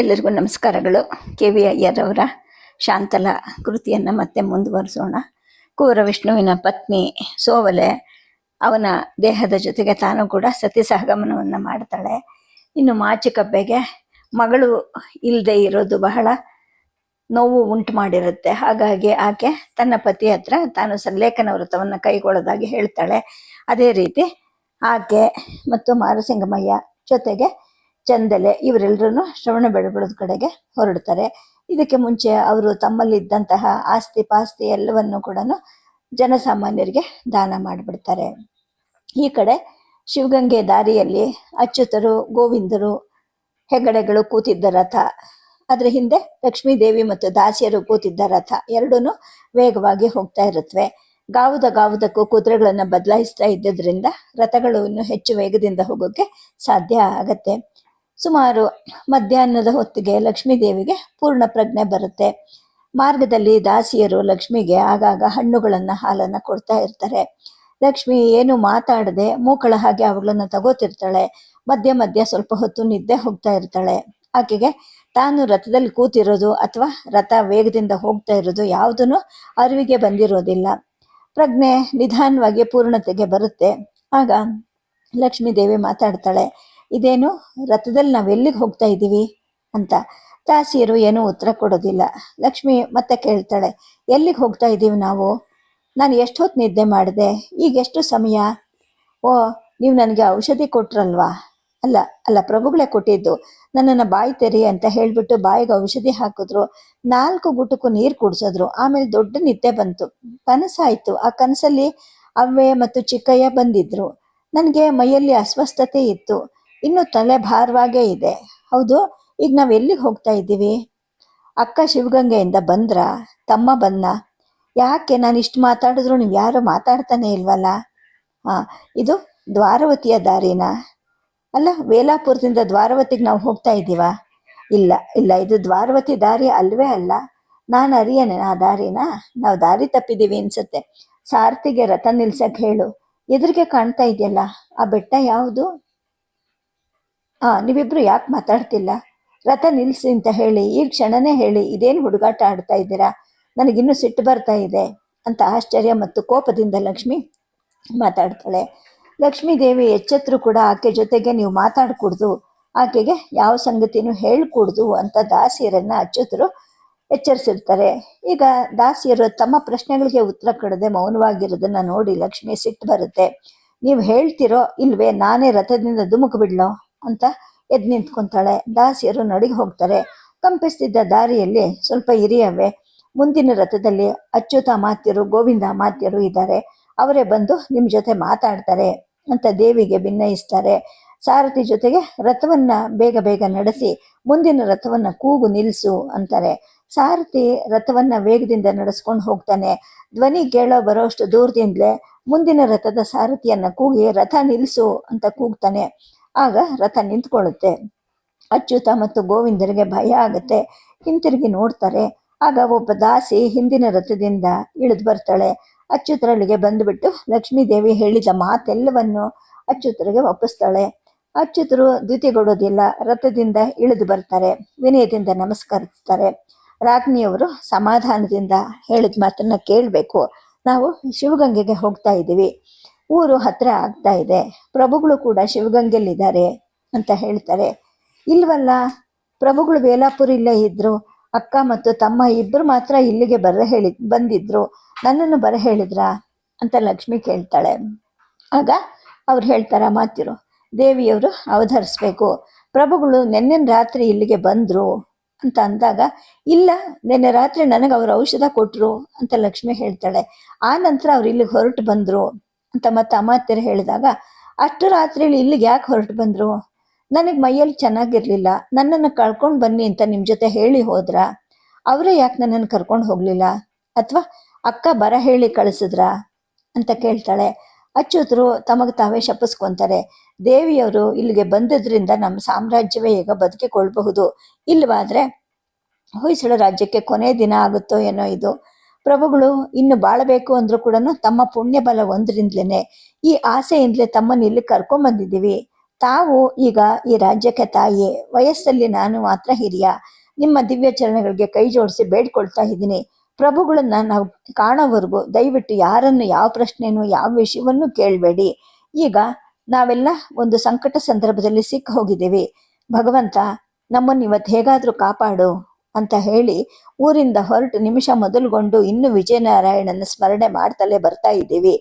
ಎಲ್ಲರಿಗೂ ನಮಸ್ಕಾರಗಳು. K V ಅಯ್ಯರವರ Shantala ಕೃತಿಯನ್ನು ಮತ್ತೆ ಮುಂದುವರಿಸೋಣ. ಕೂರ ವಿಷ್ಣುವಿನ ಪತ್ನಿ ಸೋವಲೆ, ಅವನ ದೇಹದ ಜೊತೆಗೆ ತಾನು ಕೂಡ ಸತಿ ಸಹಗಮನವನ್ನು ಮಾಡ್ತಾಳೆ. ಇನ್ನು ಮಾಚಿಕಬ್ಬೆಗೆ ಮಗಳು ಇಲ್ಲದೆ ಇರೋದು ಬಹಳ ನೋವು ಉಂಟು ಮಾಡಿರುತ್ತೆ. ಹಾಗಾಗಿ ಆಕೆ ತನ್ನ ಪತಿ ಹತ್ರ ತಾನು ಸಲ್ಲೇಖನ ವ್ರತವನ್ನು ಕೈಗೊಳ್ಳೋದಾಗಿ ಹೇಳ್ತಾಳೆ. ಅದೇ ರೀತಿ ಆಕೆ ಮತ್ತು ಮಾರುಸಿಂಗಮಯ್ಯ ಜೊತೆಗೆ ಚಂದಲೆ ಇವರೆಲ್ಲರೂ ಶ್ರವಣ ಬೆಳಗೊಳದ ಕಡೆಗೆ ಹೊರಡ್ತಾರೆ. ಇದಕ್ಕೆ ಮುಂಚೆ ಅವರು ತಮ್ಮಲ್ಲಿದ್ದಂತಹ ಆಸ್ತಿ ಪಾಸ್ತಿ ಎಲ್ಲವನ್ನು ಕೂಡ ಜನಸಾಮಾನ್ಯರಿಗೆ ದಾನ ಮಾಡಿಬಿಡ್ತಾರೆ. ಈ ಕಡೆ ಶಿವಗಂಗೆ ದಾರಿಯಲ್ಲಿ ಅಚ್ಯುತರು, ಗೋವಿಂದರು, ಹೆಗಡೆಗಳು ಕೂತಿದ್ದ ರಥ, ಅದರ ಹಿಂದೆ ಲಕ್ಷ್ಮೀದೇವಿ ಮತ್ತು ದಾಸಿಯರು ಕೂತಿದ್ದ ರಥ ಎರಡೂ ವೇಗವಾಗಿ ಹೋಗ್ತಾ ಇರುತ್ತವೆ ಗಾವುದ ಗಾವುದಕ್ಕೂ ಕುದುರೆಗಳನ್ನು ಬದಲಾಯಿಸ್ತಾ ಇದ್ದದ್ರಿಂದ ರಥಗಳನ್ನು ಹೆಚ್ಚು ವೇಗದಿಂದ ಹೋಗೋಕ್ಕೆ ಸಾಧ್ಯ ಆಗತ್ತೆ. ಸುಮಾರು ಮಧ್ಯಾಹ್ನದ ಹೊತ್ತಿಗೆ ಲಕ್ಷ್ಮೀದೇವಿಗೆ ಪೂರ್ಣ ಪ್ರಜ್ಞೆ ಬರುತ್ತೆ. ಮಾರ್ಗದಲ್ಲಿ ದಾಸಿಯರು ಲಕ್ಷ್ಮಿಗೆ ಆಗಾಗ ಹಣ್ಣುಗಳನ್ನು ಹಾಲನ್ನು ಕೊಡ್ತಾ ಇರ್ತಾರೆ. ಲಕ್ಷ್ಮಿ ಏನು ಮಾತಾಡದೆ ಮೂಕಳ ಹಾಗೆ ಅವುಗಳನ್ನು ತಗೋತಿರ್ತಾಳೆ. ಮಧ್ಯ ಮಧ್ಯ ಸ್ವಲ್ಪ ಹೊತ್ತು ನಿದ್ದೆ ಹೋಗ್ತಾ ಇರ್ತಾಳೆ. ಆಕೆಗೆ ತಾನು ರಥದಲ್ಲಿ ಕೂತಿರೋದು ಅಥವಾ ರಥ ವೇಗದಿಂದ ಹೋಗ್ತಾ ಇರೋದು ಯಾವುದೂ ಅರಿವಿಗೆ ಬಂದಿರೋದಿಲ್ಲ. ಪ್ರಜ್ಞೆ ನಿಧಾನವಾಗಿ ಪೂರ್ಣತೆಗೆ ಬರುತ್ತೆ. ಆಗ ಲಕ್ಷ್ಮೀ ದೇವಿ ಮಾತಾಡ್ತಾಳೆ. ಇದೇನು? ರಥದಲ್ಲಿ ನಾವು ಎಲ್ಲಿಗೆ ಹೋಗ್ತಾ ಇದ್ದೀವಿ ಅಂತ ದಾಸಿಯರು ಏನೂ ಉತ್ತರ ಕೊಡೋದಿಲ್ಲ. ಲಕ್ಷ್ಮಿ ಮತ್ತೆ ಕೇಳ್ತಾಳೆ, ಎಲ್ಲಿಗೆ ಹೋಗ್ತಾ ಇದ್ದೀವಿ ನಾವು? ನಾನು ಎಷ್ಟು ಹೊತ್ತು ನಿದ್ದೆ ಮಾಡಿದೆ? ಈಗ ಎಷ್ಟು ಸಮಯ? ಓ, ನೀವು ನನಗೆ ಔಷಧಿ ಕೊಟ್ರಲ್ವಾ? ಅಲ್ಲ ಅಲ್ಲ, ಪ್ರಭುಗಳೇ ಕೊಟ್ಟಿದ್ದು. ನನ್ನನ್ನು ಬಾಯಿ ತೆರಿ ಅಂತ ಹೇಳಿಬಿಟ್ಟು ಬಾಯಿಗೆ ಔಷಧಿ ಹಾಕಿದ್ರು. ನಾಲ್ಕು ಗುಟುಕು ನೀರು ಕುಡಿಸಿದ್ರು. ಆಮೇಲೆ ದೊಡ್ಡ ನಿದ್ದೆ ಬಂತು. ಕನಸಾಯಿತು. ಆ ಕನಸಲ್ಲಿ ಅವ್ವೆ ಮತ್ತು ಚಿಕ್ಕಯ್ಯ ಬಂದಿದ್ರು. ನನಗೆ ಮೈಯಲ್ಲಿ ಅಸ್ವಸ್ಥತೆ ಇತ್ತು. ಇನ್ನು ತಲೆ ಭಾರವಾಗೇ ಇದೆ. ಹೌದು, ಈಗ ನಾವು ಎಲ್ಲಿಗೆ ಹೋಗ್ತಾ ಇದ್ದೀವಿ? ಅಕ್ಕ ಶಿವಗಂಗೆಯಿಂದ ಬಂದ್ರ? ತಮ್ಮ ಬಂದ ಯಾಕೆ ನಾನು ಇಷ್ಟು ಮಾತಾಡಿದ್ರು ನೀವು ಯಾರು ಮಾತಾಡ್ತಾನೆ ಇಲ್ವಲ್ಲ? ಹಾಂ ಇದು ದ್ವಾರವತಿಯ ದಾರಿನ? ಅಲ್ಲ, ವೇಲಾಪುರದಿಂದ ದ್ವಾರವತಿಗೆ ನಾವು ಹೋಗ್ತಾ ಇದ್ದೀವಾ? ಇಲ್ಲ ಇಲ್ಲ, ಇದು ದ್ವಾರವತಿ ದಾರಿ ಅಲ್ವೇ ಅಲ್ಲ. ನಾನು ಅರಿಯನೆ ಆ ದಾರಿನ? ನಾವು ದಾರಿ ತಪ್ಪಿದ್ದೀವಿ ಅನ್ಸುತ್ತೆ. ಸಾರಥಿಗೆ ರಥ ನಿಲ್ಸಕ್ಕೆ ಹೇಳು. ಎದುರಿಗೆ ಕಾಣ್ತಾ ಇದೆಯಲ್ಲ, ಆ ಬೆಟ್ಟ ಯಾವುದು? ಆ, ನೀವಿಬ್ರು ಯಾಕೆ ಮಾತಾಡ್ತಿಲ್ಲ? ರಥ ನಿಲ್ಸಿ ಅಂತ ಹೇಳಿ, ಈ ಕ್ಷಣನೇ ಹೇಳಿ, ಇದೇನು ಹುಡುಗಾಟ ಆಡ್ತಾ ಇದ್ದೀರಾ? ನನಗಿನ್ನೂ ಸಿಟ್ಟು ಬರ್ತಾ ಇದೆ ಅಂತ ಆಶ್ಚರ್ಯ ಮತ್ತು ಕೋಪದಿಂದ ಲಕ್ಷ್ಮಿ ಮಾತಾಡ್ತಾಳೆ. ಲಕ್ಷ್ಮೀ ದೇವಿ ಎಚ್ಚೆತ್ತರೂ ಕೂಡ ಆಕೆ ಜೊತೆಗೆ ನೀವು ಮಾತಾಡ್ಕೂಡ್ದು, ಆಕೆಗೆ ಯಾವ ಸಂಗತಿನೂ ಹೇಳ್ಕೂಡ್ದು ಅಂತ ದಾಸಿಯರನ್ನ ಅಚ್ಚುತರು ಎಚ್ಚರಿಸಿರ್ತಾರೆ. ಈಗ ದಾಸಿಯರು ತಮ್ಮ ಪ್ರಶ್ನೆಗಳಿಗೆ ಉತ್ತರ ಕೊಡದೆ ಮೌನವಾಗಿರೋದನ್ನ ನೋಡಿ ಲಕ್ಷ್ಮಿ ಸಿಟ್ಟು ಬರುತ್ತೆ. ನೀವು ಹೇಳ್ತಿರೋ ಇಲ್ವೇ ನಾನೇ ರಥದಿಂದ ಧುಮುಕ್ ಬಿಡ್ಲೋ ಅಂತ ಎದ್ದು ನಿಂತ್ಕೊಂತಾಳೆ. ದಾಸಿಯರು ನಡಿಗೆ ಹೋಗ್ತಾರೆ. ಕಂಪಿಸ್ತಿದ್ದ ದಾರಿಯಲ್ಲಿ ಸ್ವಲ್ಪ ಹಿರಿಯವೇ, ಮುಂದಿನ ರಥದಲ್ಲಿ ಅಚ್ಯುತ ಮಾತ್ಯರು, ಗೋವಿಂದ ಮಾತ್ಯರು ಇದ್ದಾರೆ. ಅವರೇ ಬಂದು ನಿಮ್ಮ ಜೊತೆ ಮಾತಾಡ್ತಾರೆ ಅಂತ ದೇವಿಗೆ ಭಿನ್ನಯಿಸ್ತಾರೆ ಸಾರಥಿ ಜೊತೆಗೆ ರಥವನ್ನ ಬೇಗ ಬೇಗ ನಡೆಸಿ, ಮುಂದಿನ ರಥವನ್ನ ಕೂಗು ನಿಲ್ಲಿಸು ಅಂತಾರೆ. ಸಾರಥಿ ರಥವನ್ನ ವೇಗದಿಂದ ನಡೆಸ್ಕೊಂಡು ಹೋಗ್ತಾನೆ. ಧ್ವನಿ ಕೇಳೋ ಬರೋಷ್ಟು ದೂರದಿಂದಲೇ ಮುಂದಿನ ರಥದ ಸಾರಥಿಯನ್ನ ಕೂಗಿ ರಥ ನಿಲ್ಲಿಸು ಅಂತ ಕೂಗ್ತಾನೆ. ಆಗ ರಥ ನಿಂತ್ಕೊಳ್ಳುತ್ತೆ. ಅಚ್ಯುತ ಮತ್ತು ಗೋವಿಂದರಿಗೆ ಭಯ ಆಗುತ್ತೆ. ಹಿಂತಿರುಗಿ ನೋಡ್ತಾರೆ. ಆಗ ಒಬ್ಬ ದಾಸಿ ಹಿಂದಿನ ರಥದಿಂದ ಇಳಿದು ಬರ್ತಾಳೆ. ಅಚ್ಯುತರಲ್ಲಿಗೆ ಬಂದುಬಿಟ್ಟು ಲಕ್ಷ್ಮೀದೇವಿ ಹೇಳಿದ ಮಾತೆಲ್ಲವನ್ನು ಅಚ್ಯುತರಿಗೆ ಒಪ್ಪಿಸ್ತಾಳೆ. ಅಚ್ಯುತರು ದ್ಯುತಿಗೊಡೋದಿಲ್ಲ. ರಥದಿಂದ ಇಳಿದು ಬರ್ತಾರೆ. ವಿನಯದಿಂದ ನಮಸ್ಕರಿಸ್ತಾರೆ. ರಾಜ್ಞಿಯವರು ಸಮಾಧಾನದಿಂದ ಹೇಳಿದ ಮಾತನ್ನ ಕೇಳಬೇಕು. ನಾವು ಶಿವಗಂಗೆಗೆ ಹೋಗ್ತಾ ಇದ್ದೀವಿ. ಊರು ಹತ್ರ ಆಗ್ತಾ ಇದೆ. ಪ್ರಭುಗಳು ಕೂಡ ಶಿವಗಂಗೆಯಲ್ಲಿದ್ದಾರೆ ಅಂತ ಹೇಳ್ತಾರೆ. ಇಲ್ವಲ್ಲ? ಪ್ರಭುಗಳು ವೇಲಾಪುರ ಇಲ್ಲೇ ಇದ್ರು. ಅಕ್ಕ ಮತ್ತು ತಮ್ಮ ಇಬ್ಬರು ಮಾತ್ರ ಇಲ್ಲಿಗೆ ಬರ ಹೇಳಿ, ಬಂದಿದ್ರು. ನನ್ನನ್ನು ಬರ ಹೇಳಿದ್ರಾ? ಅಂತ ಲಕ್ಷ್ಮಿ ಕೇಳ್ತಾಳೆ. ಆಗ ಅವ್ರು ಹೇಳ್ತಾರ, ಮಾತಿರು, ದೇವಿಯವರು ಅವಧರಿಸ್ಬೇಕು. ಪ್ರಭುಗಳು ನಿನ್ನೆ ರಾತ್ರಿ ಇಲ್ಲಿಗೆ ಬಂದರು ಅಂತ ಅಂದಾಗ, ಇಲ್ಲ, ನಿನ್ನೆ ರಾತ್ರಿ ನನಗೆ ಅವ್ರು ಔಷಧ ಕೊಟ್ಟರು ಅಂತ ಲಕ್ಷ್ಮಿ ಹೇಳ್ತಾಳೆ. ಆ ನಂತರ ಅವ್ರು ಇಲ್ಲಿಗೆ ಹೊರಟು ಬಂದರು. ಅಂತ ತಮ್ಮತ್ತಿರ ಹೇಳಿದಾಗ, ಅಷ್ಟು ರಾತ್ರಿಲಿ ಇಲ್ಲಿಗೆ ಯಾಕೆ ಹೊರಟು ಬಂದರು? ನನಗೆ ಮೈಯಲ್ಲಿ ಚೆನ್ನಾಗಿರಲಿಲ್ಲ. ನನ್ನನ್ನು ಕಳ್ಕೊಂಡು ಬನ್ನಿ ಅಂತ ನಿಮ್ಮ ಜೊತೆ ಹೇಳಿ ಹೋದ್ರ? ಅವರೇ ಯಾಕೆ ನನ್ನನ್ನು ಕರ್ಕೊಂಡು ಹೋಗಲಿಲ್ಲ? ಅಥವಾ ಅಕ್ಕ ಬರ ಹೇಳಿ ಕಳಿಸಿದ್ರಾ? ಅಂತ ಕೇಳ್ತಾಳೆ. ಅಚ್ಯುತರು ತಮಗೆ ತಾವೇ ಶಪಿಸ್ಕೊಂತಾರೆ. ದೇವಿಯವರು ಇಲ್ಲಿಗೆ ಬಂದದ್ರಿಂದ ನಮ್ಮ ಸಾಮ್ರಾಜ್ಯವೇ ಈಗ ಬದುಕಿಕೊಳ್ಬಹುದು. ಇಲ್ಲವಾದರೆ ಹೊಯ್ಸಳ ರಾಜ್ಯಕ್ಕೆ ಕೊನೆ ದಿನ ಆಗುತ್ತೋ ಏನೋ ಇದು. ಪ್ರಭುಗಳು ಇನ್ನು ಬಾಳಬೇಕು ಅಂದ್ರೂ ಕೂಡ ತಮ್ಮ ಪುಣ್ಯ ಬಲ ಒಂದರಿಂದಲೇ ಈ ಆಸೆಯಿಂದಲೇ ತಮ್ಮನ್ನು ಇಲ್ಲಿ ಕರ್ಕೊಂಬಂದಿದ್ದೀವಿ. ತಾವು ಈಗ ಈ ರಾಜ್ಯಕ್ಕೆ ತಾಯಿ, ವಯಸ್ಸಲ್ಲಿ ನಾನು ಮಾತ್ರ ಹಿರಿಯ. ನಿಮ್ಮ ದಿವ್ಯ ಚರಣಗಳಿಗೆ ಕೈ ಜೋಡಿಸಿ ಬೇಡ್ಕೊಳ್ತಾ ಇದ್ದೀನಿ. ಪ್ರಭುಗಳನ್ನ ನಾವು ಕಾಣೋವರೆಗೂ ದಯವಿಟ್ಟು ಯಾರನ್ನು ಯಾವ ಪ್ರಶ್ನೆನೂ ಯಾವ ವಿಷಯವನ್ನು ಕೇಳಬೇಡಿ. ಈಗ ನಾವೆಲ್ಲ ಒಂದು ಸಂಕಟ ಸಂದರ್ಭದಲ್ಲಿ ಸಿಕ್ಕ ಹೋಗಿದ್ದೀವಿ. ಭಗವಂತ, ನಮ್ಮನ್ನು ಇವತ್ತು ಹೇಗಾದರೂ ಕಾಪಾಡು. ಅಂತ ಹೇಳಿ ಊರಿಂದ ಹೊರಟು ನಿಮಿಷ ಮೊದಲುಗೊಂಡು ಇನ್ನು ವಿಜಯನಾರಾಯಣನ ಸ್ಮರಣೆ ಮಾಡ್ತಲೇ ಬರ್ತಾ ಇದ್ದೀವಿ.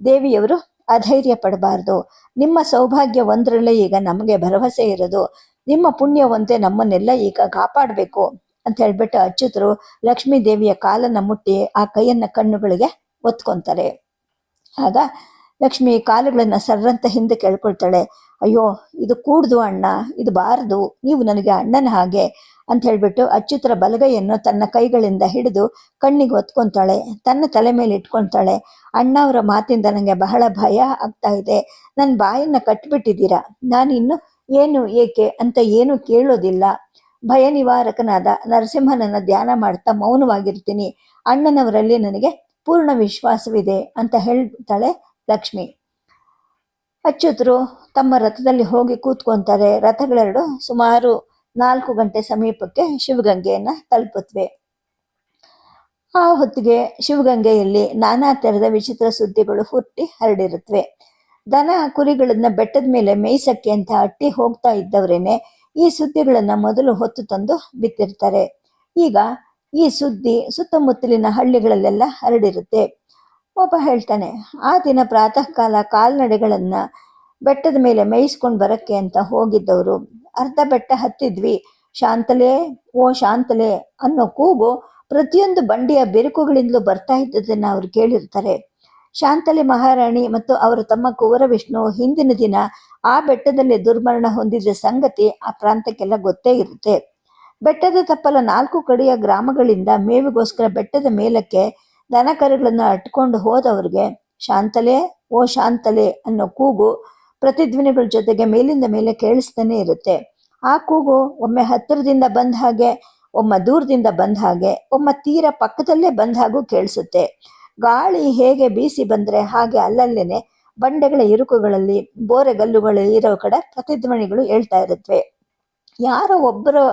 ದೇವಿಯವರು ಅಧೈರ್ಯ ಪಡಬಾರ್ದು. ನಿಮ್ಮ ಸೌಭಾಗ್ಯ ಒಂದರಲ್ಲೇ ಈಗ ನಮಗೆ ಭರವಸೆ ಇರೋದು. ನಿಮ್ಮ ಪುಣ್ಯವಂತೆ ನಮ್ಮನ್ನೆಲ್ಲ ಈಗ ಕಾಪಾಡಬೇಕು ಅಂತ ಹೇಳ್ಬಿಟ್ಟು ಅಚ್ಯುತರು ಲಕ್ಷ್ಮೀ ದೇವಿಯ ಕಾಲನ್ನ ಮುಟ್ಟಿ ಆ ಕೈಯನ್ನ ಕಣ್ಣುಗಳಿಗೆ ಒತ್ಕೊಂತಾರೆ. ಆಗ ಲಕ್ಷ್ಮಿ ಕಾಲುಗಳನ್ನ ಸರ್ರಂತ ಹಿಂದೆ ಕೇಳ್ಕೊಳ್ತಾಳೆ. ಅಯ್ಯೋ, ಇದು ಕೂಡ್ದು ಅಣ್ಣ, ಇದು ಬಾರದು, ನೀವು ನನಗೆ ಅಣ್ಣನ ಹಾಗೆ ಅಂತ ಹೇಳ್ಬಿಟ್ಟು ಅಚ್ಯುತರ ಬಲಗೈಯನ್ನು ತನ್ನ ಕೈಗಳಿಂದ ಹಿಡಿದು ಕಣ್ಣಿಗೆ ಒತ್ಕೊಂತಾಳೆ ತನ್ನ ತಲೆ ಮೇಲೆ ಇಟ್ಕೊಂತಾಳೆ. ಅಣ್ಣ ಅವರ ಮಾತಿಂದ ನನಗೆ ಬಹಳ ಭಯ ಆಗ್ತಾ ಇದೆ. ನನ್ನ ಬಾಯನ್ನ ಕಟ್ಬಿಟ್ಟಿದ್ದೀರಾ? ನಾನು ಇನ್ನು ಏನು ಏಕೆ ಅಂತ ಏನು ಕೇಳೋದಿಲ್ಲ. ಭಯ ನಿವಾರಕನಾದ ನರಸಿಂಹನನ್ನ ಧ್ಯಾನ ಮಾಡ್ತಾ ಮೌನವಾಗಿರ್ತೀನಿ. ಅಣ್ಣನವರಲ್ಲಿ ನನಗೆ ಪೂರ್ಣ ವಿಶ್ವಾಸವಿದೆ ಅಂತ ಹೇಳ್ತಾಳೆ ಲಕ್ಷ್ಮಿ. ಅಚ್ಯುತರು ತಮ್ಮ ರಥದಲ್ಲಿ ಹೋಗಿ ಕೂತ್ಕೊಂತಾರೆ ರಥಗಳೆರಡು ಸುಮಾರು ನಾಲ್ಕು ಗಂಟೆ ಸಮೀಪಕ್ಕೆ ಶಿವಗಂಗೆಯನ್ನ ತಲುಪುತ್ತವೆ ಆ ಹೊತ್ತಿಗೆ ಶಿವಗಂಗೆಯಲ್ಲಿ ನಾನಾ ತೆರೆದ ವಿಚಿತ್ರ ಸುದ್ದಿಗಳು ಹುಟ್ಟಿ ಹರಡಿರುತ್ತವೆ ದನ ಕುರಿಗಳನ್ನ ಬೆಟ್ಟದ ಮೇಲೆ ಮೇಯ್ಸಕ್ಕೆ ಅಂತ ಅಟ್ಟಿ ಹೋಗ್ತಾ ಇದ್ದವರೇನೆ ಈ ಸುದ್ದಿಗಳನ್ನ ಮೊದಲು ಹೊತ್ತು ತಂದು ಬಿತ್ತಿರ್ತಾರೆ. ಈಗ ಈ ಸುದ್ದಿ ಸುತ್ತಮುತ್ತಲಿನ ಹಳ್ಳಿಗಳಲ್ಲೆಲ್ಲ ಹರಡಿರುತ್ತೆ. ಒಬ್ಬ ಹೇಳ್ತಾನೆ, ಆ ದಿನ ಪ್ರಾತಃ ಕಾಲ ಕಾಲ್ನಡೆಗಳನ್ನ ಬೆಟ್ಟದ ಮೇಲೆ ಮೇಯಿಸ್ಕೊಂಡು ಬರಕ್ಕೆ ಅಂತ ಹೋಗಿದ್ದವರು. ಅರ್ಧ ಬೆಟ್ಟ ಹತ್ತಿದ್ವಿ. ಶಾಂತಲೆ, ಓ ಶಾಂತಲೆ ಅನ್ನೋ ಕೂಗು ಪ್ರತಿಯೊಂದು ಬಂಡಿಯ ಬಿರುಕುಗಳಿಂದಲೂ ಬರ್ತಾ ಇದ್ದದನ್ನ ಅವ್ರು ಕೇಳಿರ್ತಾರೆ. ಶಾಂತಲೆ ಮಹಾರಾಣಿ ಮತ್ತು ಅವರ ತಮ್ಮ ಕುವರ ವಿಷ್ಣು ಹಿಂದಿನ ದಿನ ಆ ಬೆಟ್ಟದಲ್ಲಿ ದುರ್ಮರಣ ಹೊಂದಿದ ಸಂಗತಿ ಆ ಪ್ರಾಂತಕ್ಕೆಲ್ಲ ಗೊತ್ತೇ ಇರುತ್ತೆ. ಬೆಟ್ಟದ ತಪ್ಪಲ ನಾಲ್ಕು ಕಡೆಯ ಗ್ರಾಮಗಳಿಂದ ಮೇವಿಗೋಸ್ಕರ ಬೆಟ್ಟದ ಮೇಲಕ್ಕೆ ದನಕರುಗಳನ್ನ ಅಟ್ಕೊಂಡು ಹೋದವ್ರಿಗೆ, ಶಾಂತಲೆ, ಓ ಶಾಂತಲೆ ಅನ್ನೋ ಕೂಗು ಪ್ರತಿಧ್ವನಿಗಳ ಜೊತೆಗೆ ಮೇಲಿಂದ ಮೇಲೆ ಕೇಳಿಸ್ತಾನೆ ಇರುತ್ತೆ. ಆ ಕೂಗು ಒಮ್ಮೆ ಹತ್ತಿರದಿಂದ ಬಂದ ಹಾಗೆ, ಒಮ್ಮೆ ದೂರದಿಂದ ಬಂದ ಹಾಗೆ, ಒಮ್ಮೆ ತೀರ ಪಕ್ಕದಲ್ಲೇ ಬಂದ ಹಾಗೂ ಕೇಳಿಸುತ್ತೆ. ಗಾಳಿ ಹೇಗೆ ಬೀಸಿ ಬಂದ್ರೆ ಹಾಗೆ ಅಲ್ಲಲ್ಲೇನೆ ಬಂಡೆಗಳ ಇರುಕುಗಳಲ್ಲಿ, ಬೋರೆಗಲ್ಲುಗಳು ಇರೋ ಕಡೆ ಪ್ರತಿಧ್ವನಿಗಳು ಹೇಳ್ತಾ ಇರುತ್ತವೆ ಯಾರೋ ಒಬ್ಬರು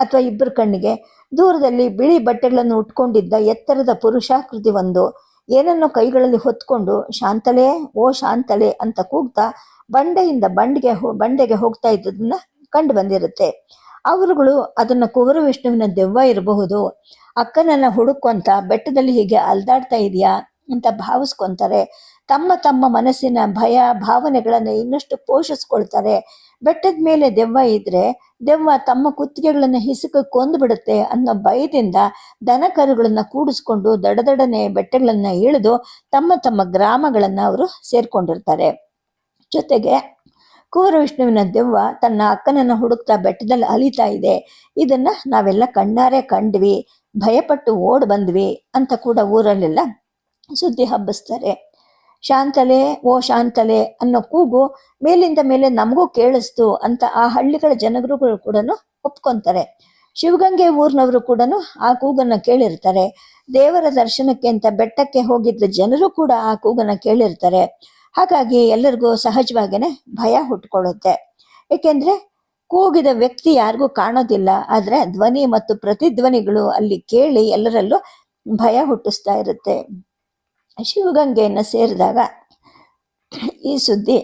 ಅಥವಾ ಇಬ್ಬರ ಕಣ್ಣಿಗೆ ದೂರದಲ್ಲಿ ಬಿಳಿ ಬಟ್ಟೆಗಳನ್ನು ಉಟ್ಕೊಂಡಿದ್ದ ಎತ್ತರದ ಪುರುಷಾಕೃತಿ ಒಂದು ಏನನ್ನೋ ಕೈಗಳಲ್ಲಿ ಹೊತ್ಕೊಂಡು? ಶಾಂತಲೆ, ಓ ಶಾಂತಲೆ ಅಂತ ಕೂಗ್ತಾ ಬಂಡೆಯಿಂದ ಬಂಡೆಗೆ ಬಂಡೆಗೆ ಹೋಗ್ತಾ ಇದ್ದದನ್ನ ಕಂಡು ಬಂದಿರುತ್ತೆ. ಅವರುಗಳು, ಅದನ್ನ ಕುವರ ವಿಷ್ಣುವಿನ ದೆವ್ವ ಇರಬಹುದು. ಅಕ್ಕನನ್ನ ಹುಡುಕೊಂತ ಬೆಟ್ಟದಲ್ಲಿ ಹೀಗೆ ಅಲ್ದಾಡ್ತಾ ಇದೆಯಾ? ಅಂತ ಭಾವಿಸ್ಕೊಂತಾರೆ. ತಮ್ಮ ತಮ್ಮ ಮನಸ್ಸಿನ ಭಯ, ಭಾವನೆಗಳನ್ನು ಇನ್ನಷ್ಟು ಪೋಷಿಸ್ಕೊಳ್ತಾರೆ. ಬೆಟ್ಟದ ಮೇಲೆ ದೆವ್ವ ಇದ್ರೆ ದೆವ್ವ ತಮ್ಮ ಕುತ್ತಿಗೆಗಳನ್ನು ಹಿಸುಕ ಕೊಂದು ಬಿಡುತ್ತೆ ಅನ್ನೋ ಭಯದಿಂದ ದನ ಕರುಗಳನ್ನು ಕೂಡಿಸ್ಕೊಂಡು ದಡದಡನೆ ಬೆಟ್ಟಗಳನ್ನು ಇಳಿದು ತಮ್ಮ ತಮ್ಮ ಗ್ರಾಮಗಳನ್ನು ಅವರು ಸೇರ್ಕೊಂಡಿರ್ತಾರೆ. ಜೊತೆಗೆ ಕುವರ ವಿಷ್ಣುವಿನ ದೆವ್ವ ತನ್ನ ಅಕ್ಕನನ್ನ ಹುಡುಕ್ತಾ ಬೆಟ್ಟದಲ್ಲಿ ಅಲಿತಾ ಇದೆ. ಇದನ್ನ ನಾವೆಲ್ಲ ಕಣ್ಣಾರೆ ಕಂಡ್ವಿ, ಭಯಪಟ್ಟು ಓಡ್ ಬಂದ್ವಿ ಅಂತ ಕೂಡ ಊರಲ್ಲೆಲ್ಲ ಸುದ್ದಿ ಹಬ್ಬಿಸ್ತಾರೆ. ಶಾಂತಲೆ, ಓ ಶಾಂತಲೆ ಅನ್ನೋ ಕೂಗು ಮೇಲಿಂದ ಮೇಲೆ ನಮಗೂ ಕೇಳಿಸ್ತು ಅಂತ ಆ ಹಳ್ಳಿಗಳ ಜನರುಗಳು ಕೂಡ ಒಪ್ಕೊಂತಾರೆ. ಶಿವಗಂಗೆ ಊರಿನವರು ಕೂಡ ಆ ಕೂಗನ್ನ ಕೇಳಿರ್ತಾರೆ. ದೇವರ ದರ್ಶನಕ್ಕೆ ಅಂತ ಬೆಟ್ಟಕ್ಕೆ ಹೋಗಿದ್ದ ಜನರು ಕೂಡ ಆ ಕೂಗನ್ನ ಕೇಳಿರ್ತಾರೆ. ಹಾಗಾಗಿ ಎಲ್ಲರಿಗೂ ಸಹಜವಾಗೇನೆ ಭಯ ಹುಟ್ಕೊಳ್ಳುತ್ತೆ. ಏಕೆಂದ್ರೆ ಕೂಗಿದ ವ್ಯಕ್ತಿ ಯಾರಿಗೂ ಕಾಣೋದಿಲ್ಲ. ಆದ್ರೆ ಧ್ವನಿ ಮತ್ತು ಪ್ರತಿಧ್ವನಿಗಳು ಅಲ್ಲಿ ಕೇಳಿ ಎಲ್ಲರಲ್ಲೂ ಭಯ ಹುಟ್ಟಿಸ್ತಾ ಇರುತ್ತೆ. ಶಿವಗಂಗೆಯನ್ನು ಸೇರಿದಾಗ ಈ ಸುದ್ದಿ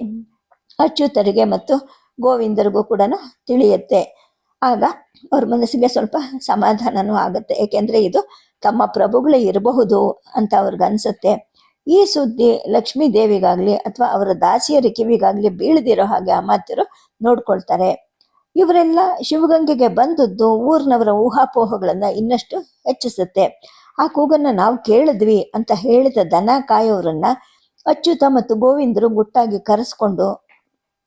ಅಚ್ಯುತರಿಗೆ ಮತ್ತು ಗೋವಿಂದರಿಗೂ ಕೂಡ ತಿಳಿಯುತ್ತೆ. ಆಗ ಅವ್ರ ಮನಸ್ಸಿಗೆ ಸ್ವಲ್ಪ ಸಮಾಧಾನನೂ ಆಗುತ್ತೆ. ಏಕೆಂದರೆ ಇದು ತಮ್ಮ ಪ್ರಭುಗಳೇ ಇರಬಹುದು ಅಂತ ಅವ್ರಿಗೆ ಅನಿಸುತ್ತೆ. ಈ ಸುದ್ದಿ ಲಕ್ಷ್ಮೀ ದೇವಿಗಾಗಲಿ ಅಥವಾ ಅವರ ದಾಸಿಯರ ಕಿವಿಗಾಗಲಿ ಬೀಳದಿರೋ ಹಾಗೆ ಅಮಾತ್ಯರು ನೋಡ್ಕೊಳ್ತಾರೆ. ಇವರೆಲ್ಲ ಶಿವಗಂಗೆಗೆ ಬಂದದ್ದು ಊರಿನವರ ಊಹಾಪೋಹಗಳನ್ನು ಇನ್ನಷ್ಟು ಹೆಚ್ಚಿಸುತ್ತೆ. ಆ ಕೂಗನ್ನ ನಾವು ಕೇಳಿದ್ವಿ ಅಂತ ಹೇಳಿದ ದನ ಕಾಯೋರನ್ನ ಅಚ್ಯುತ ಮತ್ತು ಗೋವಿಂದರು ಗುಟ್ಟಾಗಿ ಕರೆಸ್ಕೊಂಡು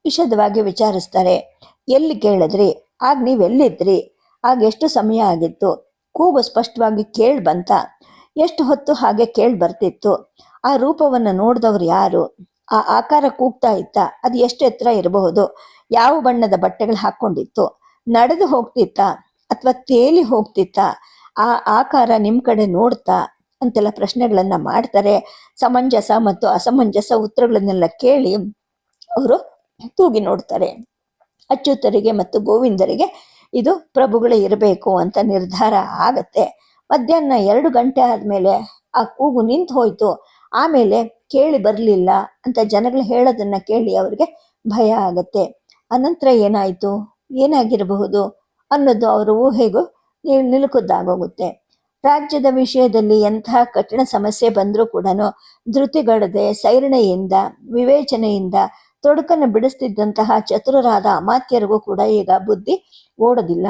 ವಿಷದವಾಗಿ ವಿಚಾರಿಸ್ತಾರೆ. ಎಲ್ಲಿ ಕೇಳಿದ್ರಿ? ಆಗ ನೀವೆಲ್ಲಿದ್ರಿ ಆಗ ಎಷ್ಟು ಸಮಯ ಆಗಿತ್ತು? ಕೂಗು ಸ್ಪಷ್ಟವಾಗಿ ಕೇಳಿ ಬಂತ. ಎಷ್ಟು ಹೊತ್ತು ಹಾಗೆ ಕೇಳಿ ಬರ್ತಿತ್ತು? ಆ ರೂಪವನ್ನು ನೋಡಿದವ್ರು ಯಾರು? ಆ ಆಕಾರ ಕೂಗ್ತಾ ಇತ್ತ. ಅದು ಎಷ್ಟು ಎತ್ತರ ಇರಬಹುದು? ಯಾವ ಬಣ್ಣದ ಬಟ್ಟೆಗಳು ಹಾಕ್ಕೊಂಡಿತ್ತು? ನಡೆದು ಹೋಗ್ತಿತ್ತ ಅಥವಾ ತೇಲಿ ಹೋಗ್ತಿತ್ತ? ಆ ಆಕಾರ ನಿಮ್ಮ ಕಡೆ ನೋಡ್ತಾ ಅಂತೆಲ್ಲ ಪ್ರಶ್ನೆಗಳನ್ನು ಮಾಡ್ತಾರೆ. ಸಮಂಜಸ ಮತ್ತು ಅಸಮಂಜಸ ಉತ್ತರಗಳನ್ನೆಲ್ಲ ಕೇಳಿ ಅವರು ತೂಗಿ ನೋಡ್ತಾರೆ. ಅಚ್ಯುತರಿಗೆ ಮತ್ತು ಗೋವಿಂದರಿಗೆ ಇದು ಪ್ರಭುಗಳೇ ಇರಬೇಕು ಅಂತ ನಿರ್ಧಾರ ಆಗತ್ತೆ. ಮಧ್ಯಾಹ್ನ ಎರಡು ಗಂಟೆ ಆದಮೇಲೆ ಆ ಕೂಗು ನಿಂತು ಹೋಯಿತು. ಆಮೇಲೆ ಕೇಳಿ ಬರಲಿಲ್ಲ ಅಂತ ಜನಗಳು ಹೇಳೋದನ್ನ ಕೇಳಿ ಅವರಿಗೆ ಭಯ ಆಗತ್ತೆ. ಅನಂತರ ಏನಾಯಿತು? ಏನಾಗಿರಬಹುದು ಅನ್ನೋದು ಅವರ ಊಹೆಗೂ ನಿಲುಕುದ್ದಾಗೋಗುತ್ತೆ. ರಾಜ್ಯದ ವಿಷಯದಲ್ಲಿ ಎಂತಹ ಕಠಿಣ ಸಮಸ್ಯೆ ಬಂದರೂ ಕೂಡ ಧೃತಿಗಡದೆ, ಸೈರಣೆಯಿಂದ, ವಿವೇಚನೆಯಿಂದ ತೊಡಕನ್ನು ಬಿಡಿಸ್ತಿದ್ದಂತಹ ಚತುರರಾದ ಅಮಾತ್ಯರಿಗೂ ಕೂಡ ಈಗ ಬುದ್ಧಿ ಓಡೋದಿಲ್ಲ.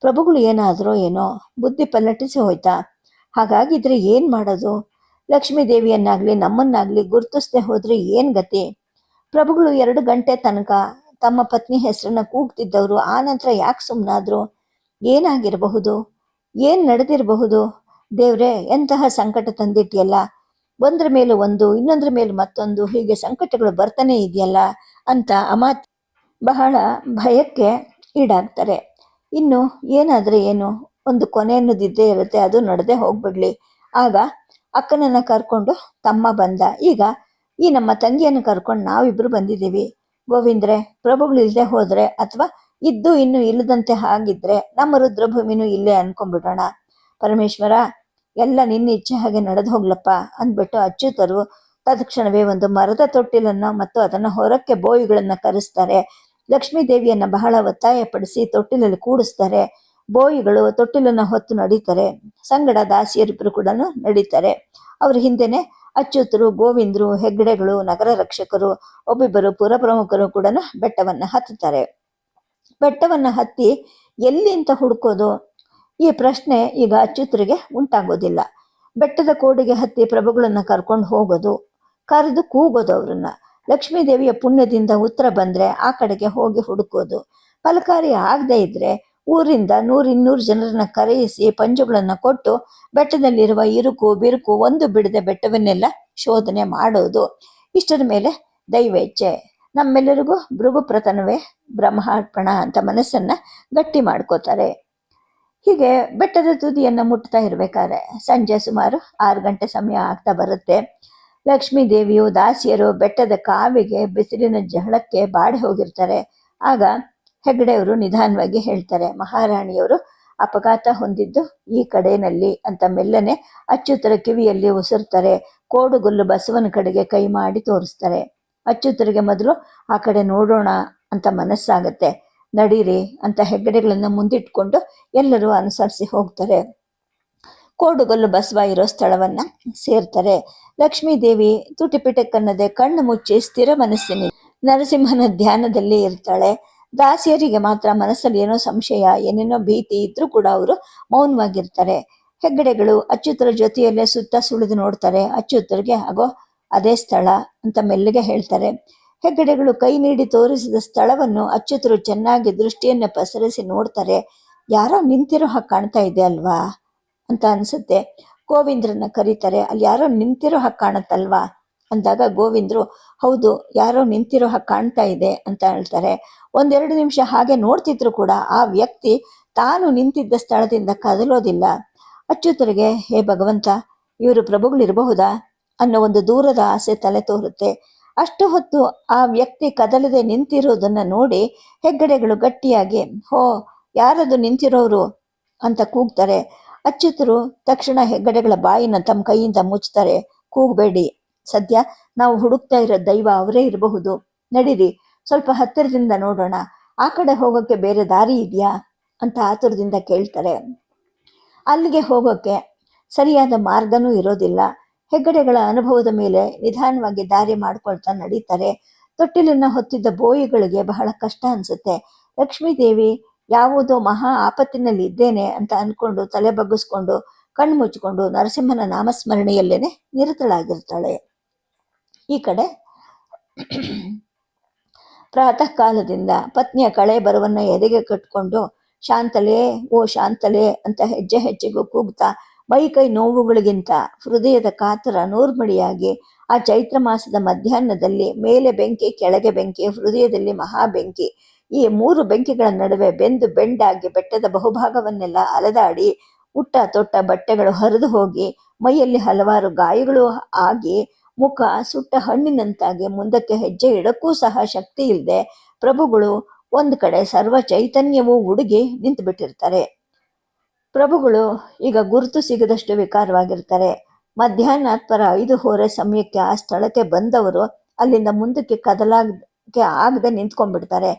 ಪ್ರಭುಗಳು ಏನಾದರೂ ಏನೋ ಬುದ್ಧಿ ಪಲ್ಲಟಿಸಿ ಹೋಯ್ತಾ. ಹಾಗಾಗಿದ್ರೆ ಏನು ಮಾಡೋದು? ಲಕ್ಷ್ಮೀ ದೇವಿಯನ್ನಾಗ್ಲಿ ನಮ್ಮನ್ನಾಗಲಿ ಗುರುತಿಸದೆ ಹೋದ್ರೆ ಏನು ಗತಿ? ಪ್ರಭುಗಳು ಎರಡು ಗಂಟೆ ತನಕ ತಮ್ಮ ಪತ್ನಿ ಹೆಸರನ್ನ ಕೂಗ್ತಿದ್ದವರು, ಆ ನಂತರ ಯಾಕೆ ಸುಮ್ಮನಾದ್ರು ಏನಾಗಿರಬಹುದು? ಏನು ನಡೆದಿರಬಹುದು? ದೇವ್ರೆ, ಎಂತಹ ಸಂಕಟ ತಂದಿಟ್ಟಿಯಲ್ಲ? ಒಂದ್ರ ಮೇಲೆ ಒಂದು, ಇನ್ನೊಂದ್ರ ಮೇಲೆ ಮತ್ತೊಂದು, ಹೀಗೆ ಸಂಕಟಗಳು ಬರ್ತಾನೆ ಇದೆಯಲ್ಲ ಅಂತ ಅಮಾತ್ ಬಹಳ ಭಯಕ್ಕೆ ಈಡಾಗ್ತಾರೆ. ಇನ್ನು ಏನಾದರೆ ಏನು? ಒಂದು ಕೊನೆ ಅನ್ನೋದಿದ್ದೇ ಇರುತ್ತೆ, ಅದು ನಡೆದೇ ಹೋಗ್ಬಿಡ್ಲಿ. ಆಗ ಅಕ್ಕನನ್ನ ಕರ್ಕೊಂಡು ತಮ್ಮ ಬಂದ. ಈಗ ಈ ನಮ್ಮ ತಂಗಿಯನ್ನು ಕರ್ಕೊಂಡು ನಾವಿಬ್ರು ಬಂದಿದ್ದೀವಿ. ಗೋವಿಂದ್ರೆ ಪ್ರಭುಗಳು ಇಲ್ಲದೆ ಹೋದ್ರೆ ಅಥವಾ ಇದ್ದು ಇನ್ನು ಇಲ್ಲದಂತೆ ಹಾಗಿದ್ರೆ ನಮ್ಮ ರುದ್ರಭೂಮಿನೂ ಇಲ್ಲೇ ಅನ್ಕೊಂಡ್ಬಿಡೋಣ. ಪರಮೇಶ್ವರ, ಎಲ್ಲ ನಿನ್ನ ಇಚ್ಛೆ ಹಾಗೆ ನಡೆದು ಹೋಗ್ಲಪ್ಪ ಅಂದ್ಬಿಟ್ಟು ಅಚ್ಯುತರು ತತ್ಕ್ಷಣವೇ ಒಂದು ಮರದ ತೊಟ್ಟಿಲನ್ನು ಮತ್ತು ಅದನ್ನ ಹೊರಕ್ಕೆ ಬೋಯಿಗಳನ್ನ ಕರೆಸ್ತಾರೆ. ಲಕ್ಷ್ಮೀ ದೇವಿಯನ್ನ ಬಹಳ ಒತ್ತಾಯಪಡಿಸಿ ತೊಟ್ಟಿಲಲ್ಲಿ ಕೂಡಿಸ್ತಾರೆ. ಬೋಯಿಗಳು ತೊಟ್ಟಿಲನ್ನ ಹೊತ್ತು ನಡೀತಾರೆ. ಸಂಗಡ ದಾಸಿಯರಿಬ್ಬರು ಕೂಡ ನಡೀತಾರೆ. ಅವ್ರ ಹಿಂದೆನೆ ಅಚ್ಯುತರು, ಗೋವಿಂದರು, ಹೆಗ್ಗಡೆಗಳು ನಗರ ರಕ್ಷಕರು ಒಬ್ಬಿಬ್ಬರು ಪುರಪ್ರಮುಖರು ಕೂಡ ಬೆಟ್ಟವನ್ನ ಹತ್ತುತ್ತಾರೆ. ಬೆಟ್ಟವನ್ನ ಹತ್ತಿ ಎಲ್ಲಿ ಅಂತ ಹುಡುಕೋದು? ಈ ಪ್ರಶ್ನೆ ಈಗ ಅಚ್ಯುತರಿಗೆ ಉಂಟಾಗೋದಿಲ್ಲ. ಬೆಟ್ಟದ ಕೋಡಿಗೆ ಹತ್ತಿ ಪ್ರಭುಗಳನ್ನು ಕರ್ಕೊಂಡು ಹೋಗೋದು, ಕರೆದು ಕೂಗೋದು ಅವ್ರನ್ನ. ಲಕ್ಷ್ಮೀದೇವಿಯ ಪುಣ್ಯದಿಂದ ಉತ್ತರ ಬಂದರೆ ಆ ಕಡೆಗೆ ಹೋಗಿ ಹುಡುಕೋದು. ಫಲಕಾರಿ ಆಗದೇ ಇದ್ರೆ ಊರಿಂದ ನೂರಿನ್ನೂರು ಜನರನ್ನ ಕರೆಯಿಸಿ ಪಂಜುಗಳನ್ನು ಕೊಟ್ಟು ಬೆಟ್ಟದಲ್ಲಿರುವ ಇರುಕು, ಬಿರುಕು ಒಂದು ಬಿಡದೆ ಬೆಟ್ಟವನ್ನೆಲ್ಲ ಶೋಧನೆ ಮಾಡೋದು. ಇಷ್ಟರ ಮೇಲೆ ದೈವೇಚ್ಛೆ ನಮ್ಮೆಲ್ಲರಿಗೂ ಭೃಗುಪ್ರತನವೇ ಬ್ರಹ್ಮಾರ್ಪಣ ಅಂತ ಮನಸ್ಸನ್ನ ಗಟ್ಟಿ ಮಾಡ್ಕೋತಾರೆ. ಹೀಗೆ ಬೆಟ್ಟದ ತುದಿಯನ್ನ ಮುಟ್ತಾ ಇರಬೇಕಾದ್ರೆ ಸಂಜೆ ಸುಮಾರು ಆರು ಗಂಟೆ ಸಮಯ ಆಗ್ತಾ ಬರುತ್ತೆ. ಲಕ್ಷ್ಮೀ ದೇವಿಯು ದಾಸಿಯರು ಬೆಟ್ಟದ ಕಾವಿಗೆ ಬಿಸಿಲಿನ ಜಹಳಕ್ಕೆ ಬಾಡಿ ಹೋಗಿರ್ತಾರೆ. ಆಗ ಹೆಗ್ಡೆಯವರು ನಿಧಾನವಾಗಿ ಹೇಳ್ತಾರೆ, ಮಹಾರಾಣಿಯವರು ಅಪಘಾತ ಹೊಂದಿದ್ದು ಈ ಕಡೆಯಲ್ಲಿ ಅಂತ ಮೆಲ್ಲನೆ ಅಚ್ಚುತರ ಕಿವಿಯಲ್ಲಿ ಉಸಿರ್ತಾರೆ. ಕೋಡುಗುಲ್ಲು ಬಸವನ ಕಡೆಗೆ ಕೈ ಮಾಡಿ ತೋರಿಸ್ತಾರೆ. ಅಚ್ಯುತರಿಗೆ ಮೊದಲು ಆ ಕಡೆ ನೋಡೋಣ ಅಂತ ಮನಸ್ಸಾಗತ್ತೆ. ನಡೀರಿ ಅಂತ ಹೆಗ್ಗಡೆಗಳನ್ನ ಮುಂದಿಟ್ಕೊಂಡು ಎಲ್ಲರೂ ಅನುಸರಿಸಿ ಹೋಗ್ತಾರೆ. ಕೋಡುಗಲ್ಲು ಬಸವ ಇರೋ ಸ್ಥಳವನ್ನ ಸೇರ್ತಾರೆ. ಲಕ್ಷ್ಮೀ ದೇವಿ ತುಟಿಪಿಟಕ್ಕನ್ನದೆ ಕಣ್ಣು ಮುಚ್ಚಿ ಸ್ಥಿರ ಮನಸ್ಸಿನ ನರಸಿಂಹನ ಧ್ಯಾನದಲ್ಲಿ ಇರ್ತಾಳೆ. ದಾಸಿಯರಿಗೆ ಮಾತ್ರ ಮನಸ್ಸಲ್ಲಿ ಏನೋ ಸಂಶಯ, ಏನೇನೋ ಭೀತಿ ಇದ್ರೂ ಕೂಡ ಅವರು ಮೌನವಾಗಿರ್ತಾರೆ. ಹೆಗ್ಗಡೆಗಳು ಅಚ್ಯುತರ ಜೊತೆಯಲ್ಲೇ ಸುತ್ತ ಸುಳಿದು ನೋಡ್ತಾರೆ. ಅಚ್ಯುತರಿಗೆ ಆಗೋ ಅದೇ ಸ್ಥಳ ಅಂತ ಮೆಲ್ಲಗೆ ಹೇಳ್ತಾರೆ. ಹೆಗ್ಗಡೆಗಳು ಕೈ ನೀಡಿ ತೋರಿಸಿದ ಸ್ಥಳವನ್ನು ಅಚ್ಚುತರು ಚೆನ್ನಾಗಿ ದೃಷ್ಟಿಯನ್ನು ಪಸರಿಸಿ ನೋಡ್ತಾರೆ. ಯಾರೋ ನಿಂತಿರೋ ಹಾಗೆ ಕಾಣ್ತಾ ಇದೆ ಅಲ್ವಾ? ಅಂತ ಅನ್ಸುತ್ತೆ. ಗೋವಿಂದ್ರನ್ನ ಕರೀತಾರೆ. ಅಲ್ಲಿ ಯಾರೋ ನಿಂತಿರೋ ಹಾಗೆ ಕಾಣತ್ತಲ್ವಾ? ಅಂದಾಗ ಗೋವಿಂದ್ರು, ಹೌದು, ಯಾರೋ ನಿಂತಿರೋ ಹಾಗೆ ಕಾಣ್ತಾ ಇದೆ ಅಂತ ಹೇಳ್ತಾರೆ. ಒಂದೆರಡು ನಿಮಿಷ ಹಾಗೆ ನೋಡ್ತಿದ್ರು ಕೂಡ ಆ ವ್ಯಕ್ತಿ ತಾನು ನಿಂತಿದ್ದ ಸ್ಥಳದಿಂದ ಕದಲೋದಿಲ್ಲ. ಅಚ್ಚುತರಿಗೆ ಹೇ ಭಗವಂತ, ಇವರು ಪ್ರಭುಗಳಿರಬಹುದಾ? ಅನ್ನೋ ಒಂದು ದೂರದ ಆಸೆ ತಲೆ ತೋರುತ್ತೆ. ಅಷ್ಟು ಹೊತ್ತು ಆ ವ್ಯಕ್ತಿ ಕದಲದೆ ನಿಂತಿರೋದನ್ನ ನೋಡಿ ಹೆಗ್ಗಡೆಗಳು ಗಟ್ಟಿಯಾಗಿ, ಹೋ, ಯಾರದು ನಿಂತಿರೋರು? ಅಂತ ಕೂಗ್ತಾರೆ. ಅಚ್ಯುತರು ತಕ್ಷಣ ಹೆಗ್ಗಡೆಗಳ ಬಾಯಿನ ತಮ್ಮ ಕೈಯಿಂದ ಮುಚ್ತಾರೆ. ಕೂಗಬೇಡಿ ಸದ್ಯ, ನಾವು ಹುಡುಕ್ತಾ ಇರೋ ದೈವ ಅವರೇ ಇರಬಹುದು. ನಡೀರಿ, ಸ್ವಲ್ಪ ಹತ್ತಿರದಿಂದ ನೋಡೋಣ. ಆ ಕಡೆ ಹೋಗೋಕ್ಕೆ ಬೇರೆ ದಾರಿ ಇದೆಯಾ? ಅಂತ ಆತುರದಿಂದ ಕೇಳ್ತಾರೆ. ಅಲ್ಲಿಗೆ ಹೋಗೋಕ್ಕೆ ಸರಿಯಾದ ಮಾರ್ಗನೂ ಇರೋದಿಲ್ಲ. ಹೆಗ್ಗಡೆಗಳ ಅನುಭವದ ಮೇಲೆ ನಿಧಾನವಾಗಿ ದಾರಿ ಮಾಡ್ಕೊಳ್ತಾ ನಡೀತಾರೆ. ತೊಟ್ಟಿಲನ್ನ ಹೊತ್ತಿದ್ದ ಬೋಯಿಗಳಿಗೆ ಬಹಳ ಕಷ್ಟ ಅನ್ಸುತ್ತೆ. ಲಕ್ಷ್ಮೀದೇವಿ ಯಾವುದೋ ಮಹಾ ಆಪತ್ತಿನಲ್ಲಿ ಇದ್ದೇನೆ ಅಂತ ಅಂದ್ಕೊಂಡು ತಲೆ ಬಗ್ಗಿಸ್ಕೊಂಡು, ಕಣ್ಣು ಮುಚ್ಚಿಕೊಂಡು ನರಸಿಂಹನ ನಾಮಸ್ಮರಣೆಯಲ್ಲೇನೆ ನಿರತಳಾಗಿರ್ತಾಳೆ. ಈ ಕಡೆ ಪ್ರಾತಃ ಕಾಲದಿಂದ ಪತ್ನಿಯ ಕಳೆ ಬರುವನ್ನ ಎದೆಗೆ ಕಟ್ಕೊಂಡು, ಶಾಂತಲೆ, ಓ ಶಾಂತಲೆ ಅಂತ ಹೆಜ್ಜೆ ಹೆಜ್ಜೆಗೂ ಕೂಗ್ತಾ ಮೈ ಕೈ ನೋವುಗಳಿಗಿಂತ ಹೃದಯದ ಕಾತರ ನೂರ್ಮಡಿಯಾಗಿ ಆ ಚೈತ್ರ ಮಾಸದ ಮಧ್ಯಾಹ್ನದಲ್ಲಿ ಮೇಲೆ ಬೆಂಕಿ, ಕೆಳಗೆ ಬೆಂಕಿ, ಹೃದಯದಲ್ಲಿ ಮಹಾ ಬೆಂಕಿ ಈ ಮೂರು ಬೆಂಕಿಗಳ ನಡುವೆ ಬೆಂದು ಬೆಂಡಾಗಿ ಬೆಟ್ಟದ ಬಹುಭಾಗವನ್ನೆಲ್ಲ ಅಲೆದಾಡಿ ಉಟ್ಟ ತೊಟ್ಟ ಬಟ್ಟೆಗಳು ಹರಿದು ಹೋಗಿ ಮೈಯಲ್ಲಿ ಹಲವಾರು ಗಾಯಗಳು ಆಗಿ ಮುಖ ಸುಟ್ಟ ಹಣ್ಣಿನಂತಾಗಿ ಮುಂದಕ್ಕೆ ಹೆಜ್ಜೆ ಇಡಕ್ಕೂ ಸಹ ಶಕ್ತಿ ಇಲ್ಲದೆ ಪ್ರಭುಗಳು ಒಂದು ಕಡೆ ಸರ್ವ ಚೈತನ್ಯವೂ ಉಡುಗಿ ನಿಂತು ಬಿಟ್ಟಿರ್ತಾರೆ ಪ್ರಭುಗಳು ಈಗ ಗುರುತು ಸಿಗದಷ್ಟು ವಿಕಾರವಾಗಿರ್ತಾರೆ ಮಧ್ಯಾಹ್ನ ಪರ ಐದು ಹೋರೆ ಸಮಯಕ್ಕೆ ಆ ಸ್ಥಳಕ್ಕೆ ಬಂದವರು ಅಲ್ಲಿಂದ ಮುಂದಕ್ಕೆ ಕದಲಾಗಕ್ಕೆ ಆಗದೆ ನಿಂತ್ಕೊಂಡ್ಬಿಡ್ತಾರೆ.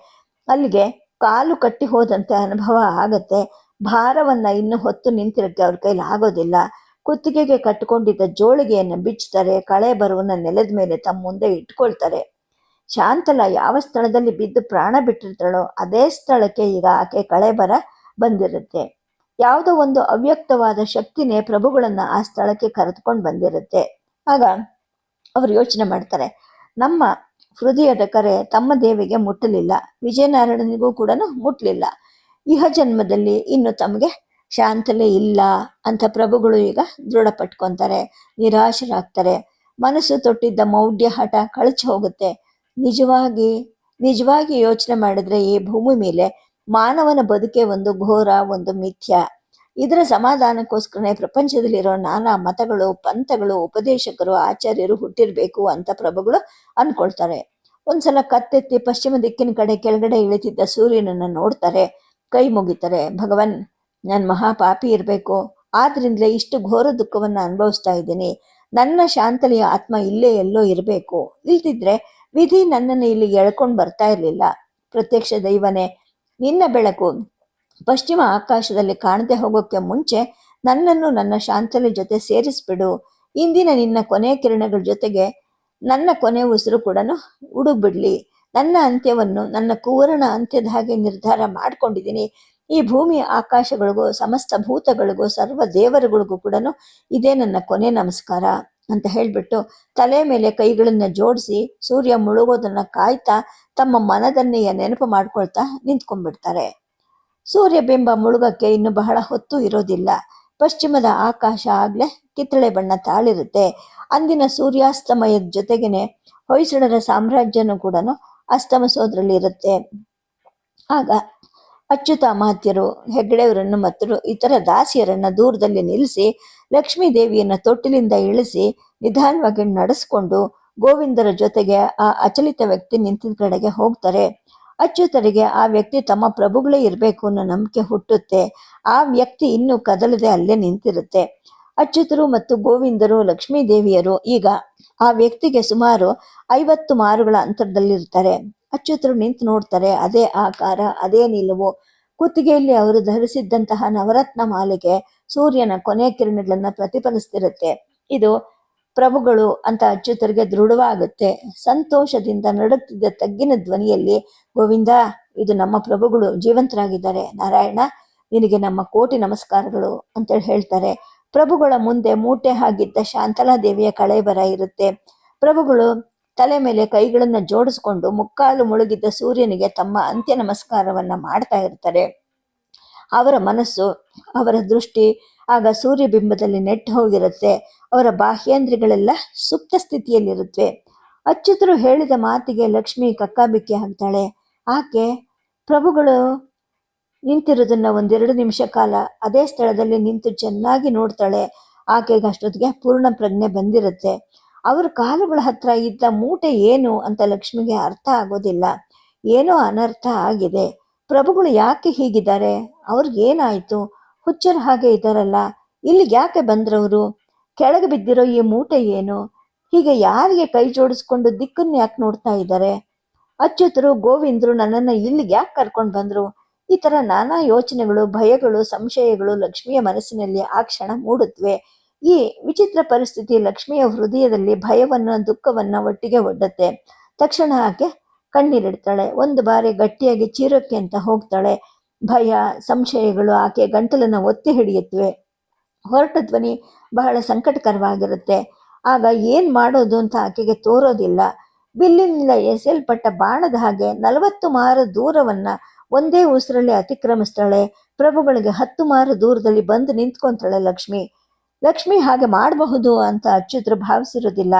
ಅಲ್ಲಿಗೆ ಕಾಲು ಕಟ್ಟಿ ಹೋದಂತೆ ಅನುಭವ ಆಗತ್ತೆ. ಭಾರವನ್ನ ಇನ್ನು ಹೊತ್ತು ನಿಂತಿರಕ್ಕೆ ಅವ್ರ ಕೈಲಿ ಆಗೋದಿಲ್ಲ. ಕುತ್ತಿಗೆಗೆ ಕಟ್ಟಿಕೊಂಡಿದ್ದ ಜೋಳಿಗೆಯನ್ನು ಬಿಚ್ಚುತ್ತಾರೆ ಕಳೆ ಬರುವನ್ನ ನೆಲದ ಮೇಲೆ ತಮ್ಮ ಮುಂದೆ ಇಟ್ಕೊಳ್ತಾರೆ. ಶಾಂತಲ ಯಾವ ಸ್ಥಳದಲ್ಲಿ ಬಿದ್ದು ಪ್ರಾಣ ಬಿಟ್ಟಿರ್ತಾಳೋ ಅದೇ ಸ್ಥಳಕ್ಕೆ ಈಗ ಆಕೆ ಕಳೆ ಬರ ಬಂದಿರುತ್ತೆ. ಯಾವುದೋ ಒಂದು ಅವ್ಯಕ್ತವಾದ ಶಕ್ತಿನೇ ಪ್ರಭುಗಳನ್ನ ಆ ಸ್ಥಳಕ್ಕೆ ಕರೆದುಕೊಂಡು ಬಂದಿರುತ್ತೆ. ಆಗ ಅವರು ಯೋಚನೆ ಮಾಡ್ತಾರೆ, ನಮ್ಮ ಹೃದಯದ ಕರೆ ತಮ್ಮ ದೇವಿಗೆ ಮುಟ್ಟಲಿಲ್ಲ, ವಿಜಯನಾರಾಯಣನಿಗೂ ಕೂಡ ಮುಟ್ಟಲಿಲ್ಲ ಇಹ ಜನ್ಮದಲ್ಲಿ ಇನ್ನು ತಮಗೆ ಶಾಂತಲೆ ಇಲ್ಲ ಅಂತ ಪ್ರಭುಗಳು ಈಗ ದೃಢಪಟ್ಕೊಂತಾರೆ, ನಿರಾಶರಾಗ್ತಾರೆ. ಮನಸ್ಸು ತೊಟ್ಟಿದ್ದ ಮೌಢ್ಯ ಹಠ ಕಳಚಿ ಹೋಗುತ್ತೆ. ನಿಜವಾಗಿ ನಿಜವಾಗಿ ಯೋಚನೆ ಮಾಡಿದ್ರೆ ಈ ಭೂಮಿ ಮೇಲೆ ಮಾನವನ ಬದುಕೆ ಒಂದು ಘೋರ, ಒಂದು ಮಿಥ್ಯ. ಇದರ ಸಮಾಧಾನಕ್ಕೋಸ್ಕರನೇ ಪ್ರಪಂಚದಲ್ಲಿರೋ ನಾನಾ ಮತಗಳು, ಪಂಥಗಳು, ಉಪದೇಶಕರು, ಆಚಾರ್ಯರು ಹುಟ್ಟಿರಬೇಕು ಅಂತ ಪ್ರಭುಗಳು ಅನ್ಕೊಳ್ತಾರೆ. ಒಂದ್ಸಲ ಕತ್ತೆತ್ತಿ ಪಶ್ಚಿಮ ದಿಕ್ಕಿನ ಕಡೆ ಕೆಳಗಡೆ ಇಳಿತಿದ್ದ ಸೂರ್ಯನನ್ನು ನೋಡ್ತಾರೆ, ಕೈ ಮುಗಿತಾರೆ, ಭಗವನ್, ನಾನು ಮಹಾಪಾಪಿ ಇರಬೇಕು. ಆದ್ರಿಂದಲೇ ಇಷ್ಟು ಘೋರ ದುಃಖವನ್ನು ಅನುಭವಿಸ್ತಾ ಇದ್ದೀನಿ. ನನ್ನ ಶಾಂತಲಿಯ ಆತ್ಮ ಇಲ್ಲೇ ಎಲ್ಲೋ ಇರಬೇಕು. ಇಲ್ದಿದ್ರೆ ವಿಧಿ ನನ್ನನ್ನು ಇಲ್ಲಿ ಎಳ್ಕೊಂಡು ಬರ್ತಾ ಇರಲಿಲ್ಲ. ಪ್ರತ್ಯಕ್ಷ ದೈವನೇ ನಿನ್ನ ಬೆಳಕು ಪಶ್ಚಿಮ ಆಕಾಶದಲ್ಲಿ ಕಾಣದೆ ಹೋಗೋಕ್ಕೆ ಮುಂಚೆ ನನ್ನನ್ನು ನನ್ನ ಶಾಂತಲೆ ಜೊತೆ ಸೇರಿಸ್ಬಿಡು. ಇಂದಿನ ನಿನ್ನ ಕೊನೆ ಕಿರಣಗಳ ಜೊತೆಗೆ ನನ್ನ ಕೊನೆ ಉಸಿರು ಕೂಡ ಉಡುಗ್ಬಿಡ್ಲಿ ನನ್ನ ಅಂತ್ಯವನ್ನು ನನ್ನ ಕೂರಣ ಅಂತ್ಯದ ಹಾಗೆ ನಿರ್ಧಾರ ಮಾಡ್ಕೊಂಡಿದ್ದೀನಿ. ಈ ಭೂಮಿ ಆಕಾಶಗಳಿಗೂ ಸಮಸ್ತ ಭೂತಗಳಿಗೂ ಸರ್ವ ದೇವರುಗಳಿಗೂ ಕೂಡ ಇದೇ ನನ್ನ ಕೊನೆ ನಮಸ್ಕಾರ. ಅಂತ ಹೇಳಿಬಿಟ್ಟು ತಲೆ ಮೇಲೆ ಕೈಗಳನ್ನು ಜೋಡಿಸಿ ಸೂರ್ಯ ಮುಳುಗೋದನ್ನ ಕಾಯ್ತಾ ತಮ್ಮ ಮನದನ್ನೆಯ ನೆನಪು ಮಾಡ್ಕೊಳ್ತಾ ನಿಂತ್ಕೊಂಡ್ಬಿಡ್ತಾರೆ. ಸೂರ್ಯ ಬಿಂಬ ಮುಳುಗಕ್ಕೆ ಇನ್ನು ಬಹಳ ಹೊತ್ತು ಇರೋದಿಲ್ಲ. ಪಶ್ಚಿಮದ ಆಕಾಶ ಆಗಲೇ ಕಿತ್ತಳೆ ಬಣ್ಣ ತಾಳಿರುತ್ತೆ. ಅಂದಿನ ಸೂರ್ಯಾಸ್ತಮಯದ ಜೊತೆಗೇನೆ ಹೊಯ್ಸಳರ ಸಾಮ್ರಾಜ್ಯನೂ ಕೂಡ ಅಸ್ತಮಿಸೋದ್ರಲ್ಲಿ ಇರುತ್ತೆ ಆಗ ಅಚ್ಯುತ ಮಾತ್ಯರು, ಹೆಗ್ಡೆಯವರನ್ನು ಮತ್ತು ಇತರ ದಾಸಿಯರನ್ನು ದೂರದಲ್ಲಿ ನಿಲ್ಲಿಸಿ, ಲಕ್ಷ್ಮೀ ದೇವಿಯನ್ನ ತೊಟ್ಟಿಲಿಂದ ಇಳಿಸಿ, ನಿಧಾನವಾಗಿ ನಡೆಸ್ಕೊಂಡು ಗೋವಿಂದರ ಜೊತೆಗೆ ಆ ಅಚಲಿತ ವ್ಯಕ್ತಿ ನಿಂತಿದ್ದ ಕಡೆಗೆ ಹೋಗ್ತಾರೆ. ಅಚ್ಯುತರಿಗೆ ಆ ವ್ಯಕ್ತಿ ತಮ್ಮ ಪ್ರಭುಗಳೇ ಇರಬೇಕು ಅನ್ನೋ ನಂಬಿಕೆ ಹುಟ್ಟುತ್ತೆ. ಆ ವ್ಯಕ್ತಿ ಇನ್ನೂ ಕದಲದೆ ಅಲ್ಲೇ ನಿಂತಿರುತ್ತೆ. ಅಚ್ಯುತರು ಮತ್ತು ಗೋವಿಂದರು, ಲಕ್ಷ್ಮೀ ದೇವಿಯರು ಈಗ ಆ ವ್ಯಕ್ತಿಗೆ ಸುಮಾರು ಐವತ್ತು ಮಾರುಗಳ ಅಂತರದಲ್ಲಿರ್ತಾರೆ. ಅಚ್ಯುತರು ನಿಂತು ನೋಡ್ತಾರೆ, ಅದೇ ಆಕಾರ, ಅದೇ ನಿಲುವು. ಕುತ್ತಿಗೆಯಲ್ಲಿ ಅವರು ಧರಿಸಿದ್ದಂತಹ ನವರತ್ನ ಮಾಲೆಗೆ ಸೂರ್ಯನ ಕೊನೆ ಕಿರಣಗಳನ್ನ ಪ್ರತಿಫಲಿಸ್ತಿರುತ್ತೆ. ಇದು ಪ್ರಭುಗಳು ಅಂತ ಅಚ್ಯುತರಿಗೆ ದೃಢವಾಗುತ್ತೆ. ಸಂತೋಷದಿಂದ ನಡುತ್ತಿದ್ದ ತಗ್ಗಿನ ಧ್ವನಿಯಲ್ಲಿ, ಗೋವಿಂದ, ಇದು ನಮ್ಮ ಪ್ರಭುಗಳು ಜೀವಂತರಾಗಿದ್ದಾರೆ. ನಾರಾಯಣ, ನಿನಗೆ ನಮ್ಮ ಕೋಟಿ ನಮಸ್ಕಾರಗಳು ಅಂತೇಳಿ ಹೇಳ್ತಾರೆ. ಪ್ರಭುಗಳ ಮುಂದೆ ಮೂಟೆ ಹಾಗಿದ್ದ ಶಾಂತಲಾ ದೇವಿಯ ಕಳೆ ಬರ ಇರುತ್ತೆ. ಪ್ರಭುಗಳು ತಲೆ ಮೇಲೆ ಕೈಗಳನ್ನು ಜೋಡಿಸ್ಕೊಂಡು ಮುಕ್ಕಾಲು ಮುಳುಗಿದ್ದ ಸೂರ್ಯನಿಗೆ ತಮ್ಮ ಅಂತ್ಯ ನಮಸ್ಕಾರವನ್ನ ಮಾಡ್ತಾ ಇರ್ತಾರೆ. ಅವರ ಮನಸ್ಸು, ಅವರ ದೃಷ್ಟಿ, ಆಗ ಸೂರ್ಯ ಬಿಂಬದಲ್ಲಿ ನೆಟ್ಟು ಹೋಗಿರುತ್ತೆ. ಅವರ ಬಾಹ್ಯೇಂದ್ರಿಗಳೆಲ್ಲ ಸುಪ್ತ ಸ್ಥಿತಿಯಲ್ಲಿರುತ್ತವೆ ಅಚ್ಯುತರು ಹೇಳಿದ ಮಾತಿಗೆ ಲಕ್ಷ್ಮಿ ಕಕ್ಕಾಬಿಕ್ಕಿ ಹಾಕ್ತಾಳೆ ಆಕೆ, ಪ್ರಭುಗಳು ನಿಂತಿರೋದನ್ನ ಒಂದೆರಡು ನಿಮಿಷ ಕಾಲ ಅದೇ ಸ್ಥಳದಲ್ಲಿ ನಿಂತು ಚೆನ್ನಾಗಿ ನೋಡ್ತಾಳೆ. ಆಕೆಗೆ ಅಷ್ಟೊತ್ತಿಗೆ ಪೂರ್ಣ ಪ್ರಜ್ಞೆ ಬಂದಿರುತ್ತೆ. ಅವ್ರ ಕಾಲುಗಳ ಹತ್ರ ಇದ್ದ ಮೂಟೆ ಏನು ಅಂತ ಲಕ್ಷ್ಮಿಗೆ ಅರ್ಥ ಆಗೋದಿಲ್ಲ. ಏನೋ ಅನರ್ಥ ಆಗಿದೆ. ಪ್ರಭುಗಳು ಯಾಕೆ ಹೀಗಿದ್ದಾರೆ? ಅವ್ರಿಗೆ ಏನಾಯ್ತು? ಹುಚ್ಚರ ಹಾಗೆ ಇದ್ದಾರಲ್ಲ ಇಲ್ಲಿ ಯಾಕೆ ಬಂದ್ರವರು? ಕೆಳಗೆ ಬಿದ್ದಿರೋ ಈ ಮೂಟೆ ಏನು? ಹೀಗೆ ಯಾರಿಗೆ ಕೈ ಜೋಡಿಸ್ಕೊಂಡು ದಿಕ್ಕನ್ನು ಯಾಕೆ ನೋಡ್ತಾ ಇದ್ದಾರೆ ಅಚ್ಯುತರು ಗೋವಿಂದರು ನನ್ನನ್ನ ಇಲ್ಲಿಗೆ ಯಾಕೆ ಕರ್ಕೊಂಡು ಬಂದ್ರು? ಈ ತರ ನಾನಾ ಯೋಚನೆಗಳು, ಭಯಗಳು, ಸಂಶಯಗಳು ಲಕ್ಷ್ಮಿಯ ಮನಸ್ಸಿನಲ್ಲಿ ಆ ಕ್ಷಣ ಮೂಡುತ್ತವೆ ಈ ವಿಚಿತ್ರ ಪರಿಸ್ಥಿತಿ ಲಕ್ಷ್ಮಿಯ ಹೃದಯದಲ್ಲಿ ಭಯವನ್ನ, ದುಃಖವನ್ನ ಒಟ್ಟಿಗೆ ಒಡ್ಡತ್ತೆ. ತಕ್ಷಣ ಆಕೆ ಕಣ್ಣೀರಿಡ್ತಾಳೆ. ಒಂದು ಬಾರಿ ಗಟ್ಟಿಯಾಗಿ ಚೀರಕ್ಕೆ ಅಂತ ಹೋಗ್ತಾಳೆ. ಭಯ, ಸಂಶಯಗಳು ಆಕೆ ಗಂಟಲನ್ನು ಒತ್ತಿ ಹಿಡಿಯುತ್ತವೆ. ಹೊರಟ ಧ್ವನಿ ಬಹಳ ಸಂಕಟಕರವಾಗಿರುತ್ತೆ. ಆಗ ಏನು ಮಾಡೋದು ಅಂತ ಆಕೆಗೆ ತೋರೋದಿಲ್ಲ. ಬಿಲ್ಲಿನಿಂದ ಎಸೆಯಲ್ಪಟ್ಟ ಬಾಣದ ಹಾಗೆ ನಲವತ್ತು ಮಾರ ದೂರವನ್ನ ಒಂದೇ ಉಸಿರಲ್ಲಿ ಅತಿಕ್ರಮಿಸ್ತಾಳೆ. ಪ್ರಭುಗಳಿಗೆ ಹತ್ತು ಮಾರು ದೂರದಲ್ಲಿ ಬಂದು ನಿಂತ್ಕೊಂತಾಳೆ ಲಕ್ಷ್ಮಿ. ಲಕ್ಷ್ಮಿ ಹಾಗೆ ಮಾಡಬಹುದು ಅಂತ ಅಚ್ಯುತರು ಭಾವಿಸಿರೋದಿಲ್ಲ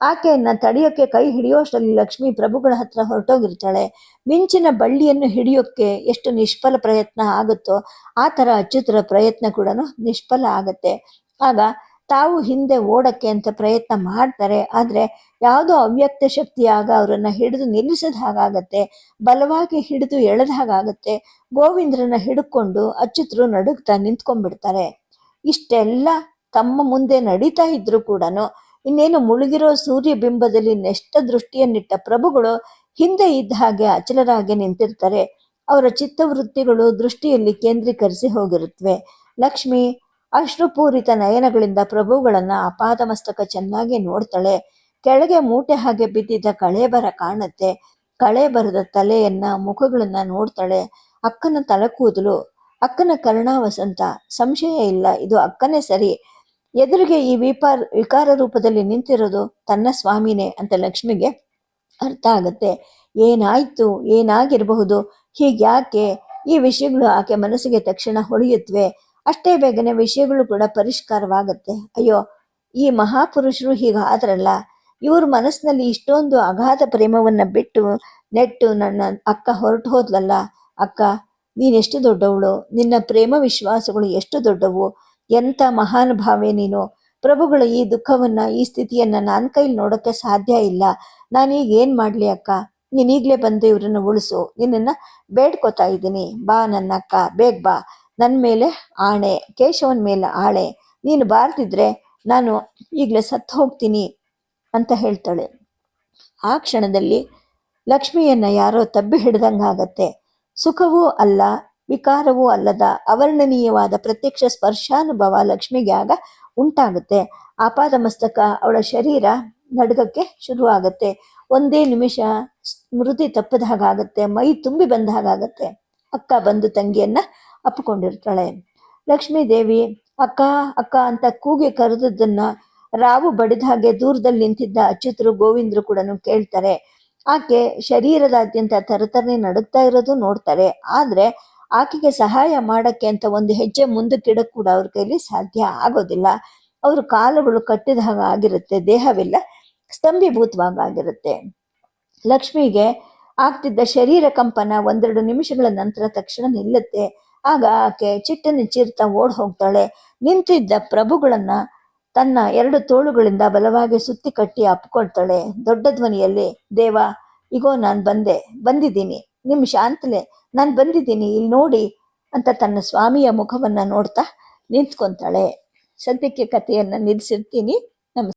ಆಕೆಯನ್ನ ತಡೆಯೋಕ್ಕೆ ಕೈ ಹಿಡಿಯೋಷ್ಟರಲ್ಲಿ ಲಕ್ಷ್ಮಿ ಪ್ರಭುಗಳ ಹತ್ರ ಹೊರಟೋಗಿರ್ತಾಳೆ. ಮಿಂಚಿನ ಬಳ್ಳಿಯನ್ನು ಹಿಡಿಯೋಕೆ ಎಷ್ಟು ನಿಷ್ಫಲ ಪ್ರಯತ್ನ ಆಗುತ್ತೋ ಆ ಥರ ಅಚ್ಯುತರ ಪ್ರಯತ್ನ ಕೂಡ ನಿಷ್ಫಲ ಆಗುತ್ತೆ. ಆಗ ತಾವು ಹಿಂದೆ ಓಡಕ್ಕೆ ಅಂತ ಪ್ರಯತ್ನ ಮಾಡ್ತಾರೆ. ಆದರೆ ಯಾವುದೋ ಅವ್ಯಕ್ತ ಶಕ್ತಿಯಾಗ ಅವರನ್ನು ಹಿಡಿದು ನಿಲ್ಲಿಸಿದ ಹಾಗಾಗತ್ತೆ. ಬಲವಾಗಿ ಹಿಡಿದು ಎಳೆದ ಹಾಗಾಗತ್ತೆ. ಗೋವಿಂದ್ರನ ಹಿಡ್ಕೊಂಡು ಅಚ್ಯುತರು ನಡುಗ್ತಾ ನಿಂತ್ಕೊಂಡ್ಬಿಡ್ತಾರೆ. ಇಷ್ಟೆಲ್ಲ ತಮ್ಮ ಮುಂದೆ ನಡೀತಾ ಇದ್ರು ಕೂಡ ಇನ್ನೇನು ಮುಳುಗಿರೋ ಸೂರ್ಯ ಬಿಂಬದಲ್ಲಿ ನೆಷ್ಟ ದೃಷ್ಟಿಯನ್ನಿಟ್ಟ ಪ್ರಭುಗಳು ಹಿಂದೆ ಇದ್ದ ಹಾಗೆ ಅಚಲರಾಗಿ ನಿಂತಿರ್ತಾರೆ. ಅವರ ಚಿತ್ತವೃತ್ತಿಗಳು ದೃಷ್ಟಿಯಲ್ಲಿ ಕೇಂದ್ರೀಕರಿಸಿ ಹೋಗಿರುತ್ತವೆ. ಲಕ್ಷ್ಮಿ ಅಶ್ರುಪೂರಿತ ನಯನಗಳಿಂದ ಪ್ರಭುಗಳನ್ನ ಅಪಾದಮಸ್ತಕ ಚೆನ್ನಾಗಿ ನೋಡ್ತಾಳೆ. ಕೆಳಗೆ ಮೂಟೆ ಹಾಗೆ ಬಿದ್ದಿದ್ದ ಕಳೇಬರ ಕಾಣುತ್ತೆ. ಕಳೇಬರದ ತಲೆಯನ್ನ, ಮುಖಗಳನ್ನ ನೋಡ್ತಾಳೆ. ಅಕ್ಕನ ತಲೆ ಕೂದಲು. ಅಕ್ಕನ ಕರ್ಣಾವಸಂತ. ಸಂಶಯ ಇಲ್ಲ. ಇದು ಅಕ್ಕನೇ ಸರಿ. ಎದುರಿಗೆ ಈ ವಿಪಾರ, ವಿಕಾರ ರೂಪದಲ್ಲಿ ನಿಂತಿರೋದು ತನ್ನ ಸ್ವಾಮಿನೇ ಅಂತ ಲಕ್ಷ್ಮಿಗೆ ಅರ್ಥ ಆಗತ್ತೆ. ಏನಾಯ್ತು? ಏನಾಗಿರಬಹುದು? ಹೀಗ್ಯಾಕೆ? ಈ ವಿಷಯಗಳು ಆಕೆ ಮನಸ್ಸಿಗೆ ತಕ್ಷಣ ಹೊಳೆಯುತ್ತವೆ ಅಷ್ಟೇ ಬೇಗನೆ ವಿಷಯಗಳು ಕೂಡ ಪರಿಷ್ಕಾರವಾಗತ್ತೆ. ಅಯ್ಯೋ, ಈ ಮಹಾಪುರುಷರು ಹೀಗಾದ್ರಲ್ಲ ಇವ್ರ ಮನಸ್ಸಿನಲ್ಲಿ ಇಷ್ಟೊಂದು ಅಗಾಧ ಪ್ರೇಮವನ್ನ ಬಿಟ್ಟು ನೆಟ್ಟು ನನ್ನ ಅಕ್ಕ ಹೊರಟು ಹೋದ್ಲಲ್ಲ? ಅಕ್ಕ, ನೀನೆಷ್ಟು ದೊಡ್ಡವಳು? ನಿನ್ನ ಪ್ರೇಮ ವಿಶ್ವಾಸಗಳು ಎಷ್ಟು ದೊಡ್ಡವು? ಎಂಥ ಮಹಾನುಭಾವೆ ನೀನು? ಪ್ರಭುಗಳು ಈ ದುಃಖವನ್ನ, ಈ ಸ್ಥಿತಿಯನ್ನ ನನ್ನ ಕೈಲಿ ನೋಡೋಕ್ಕೆ ಸಾಧ್ಯ ಇಲ್ಲ. ನಾನೀಗ ಏನ್ ಮಾಡ್ಲಿ ಅಕ್ಕ? ನೀನೀಗ್ಲೇ ಬಂದು ಇವ್ರನ್ನ ಉಳಿಸು. ನಿನ್ನನ್ನ ಬೇಡ್ಕೋತಾ ಇದ್ದೀನಿ. ಬಾ ನನ್ನ ಅಕ್ಕ ಬೇಗ ಬಾ. ನನ್ನ ಮೇಲೆ ಆಣೆ, ಕೇಶವನ್ ಮೇಲೆ ಆಳೆ ನೀನು ಬಾರ್ದಿದ್ರೆ ನಾನು ಈಗಲೇ ಸತ್ತು ಹೋಗ್ತೀನಿ ಅಂತ ಹೇಳ್ತಾಳೆ. ಆ ಕ್ಷಣದಲ್ಲಿ ಲಕ್ಷ್ಮಿಯನ್ನ ಯಾರೋ ತಬ್ಬಿ ಹಿಡ್ದಂಗಾಗತ್ತೆ. ಸುಖವೂ ಅಲ್ಲ ವಿಕಾರವೂ ಅಲ್ಲದ ಅವರ್ಣನೀಯವಾದ ಪ್ರತ್ಯಕ್ಷ ಸ್ಪರ್ಶಾನುಭವ ಲಕ್ಷ್ಮಿಗೆ ಆಗ ಉಂಟಾಗುತ್ತೆ. ಆಪಾದ ಮಸ್ತಕ ಅವಳ ಶರೀರ ನಡುಗಕ್ಕೆ ಶುರುವಾಗುತ್ತೆ. ಒಂದೇ ನಿಮಿಷ ಸ್ಮೃತಿ ತಪ್ಪದ ಹಾಗಾಗತ್ತೆ, ಮೈ ತುಂಬಿ ಬಂದ ಹಾಗಾಗತ್ತೆ. ಅಕ್ಕ ಬಂದು ತಂಗಿಯನ್ನ ಅಪ್ಪಿಕೊಂಡಿರ್ತಾಳೆ. ಲಕ್ಷ್ಮೀ ದೇವಿ ಅಕ್ಕ ಅಕ್ಕ ಅಂತ ಕೂಗಿ ಕರೆದದ್ದನ್ನ ರಾವು ಬಡಿದ ಹಾಗೆ ದೂರದಲ್ಲಿ ನಿಂತಿದ್ದ ಅಚ್ಯುತರು ಗೋವಿಂದರು ಕೂಡ ಕೇಳ್ತಾರೆ. ಆಕೆ ಶರೀರದಾದ್ಯಂತ ತರತರನೆ ನಡುಗ್ತಾ ಇರೋದು ನೋಡ್ತಾರೆ. ಆದ್ರೆ ಆಕೆಗೆ ಸಹಾಯ ಮಾಡಕ್ಕೆ ಅಂತ ಒಂದು ಹೆಜ್ಜೆ ಮುಂದಕ್ಕಿಡಕ್ಕೆ ಕೂಡ ಅವ್ರ ಕೈಲಿ ಸಾಧ್ಯ ಆಗೋದಿಲ್ಲ. ಅವ್ರ ಕಾಲುಗಳು ಕಟ್ಟಿದ ಹಾಗೆ ಆಗಿರುತ್ತೆ, ದೇಹವೆಲ್ಲ ಸ್ತಂಭೀಭೂತವಾಗಿ ಆಗಿರುತ್ತೆ ಲಕ್ಷ್ಮಿಗೆ ಆಗ್ತಿದ್ದ ಶರೀರ ಕಂಪನ ಒಂದೆರಡು ನಿಮಿಷಗಳ ನಂತರ ತಕ್ಷಣ ನಿಲ್ಲುತ್ತೆ. ಆಗ ಆಕೆ ಚಿಟ್ಟನ್ನು ಚೀರ್ತಾ ಓಡ್ ಹೋಗ್ತಾಳೆ. ನಿಂತಿದ್ದ ಪ್ರಭುಗಳನ್ನ ತನ್ನ ಎರಡು ತೋಳುಗಳಿಂದ ಬಲವಾಗಿ ಸುತ್ತಿ ಕಟ್ಟಿ ಅಪ್ಕೊಳ್ತಾಳೆ. ದೊಡ್ಡ ಧ್ವನಿಯಲ್ಲಿ, ದೇವ, ಇಗೋ, ನಾನು ಬಂದೆ, ಬಂದಿದ್ದೀನಿ. ನಿಮ್ ಶಾಂತಲೆ ನಾನು ಬಂದಿದ್ದೀನಿ ಇಲ್ಲಿ ನೋಡಿ ಅಂತ ತನ್ನ ಸ್ವಾಮಿಯ ಮುಖವನ್ನು ನೋಡ್ತಾ ನಿಂತ್ಕೊತಾಳೆ. ಸದ್ಯಕ್ಕೆ ಕಥೆಯನ್ನು ನಿಲ್ಲಿಸಿರ್ತೀನಿ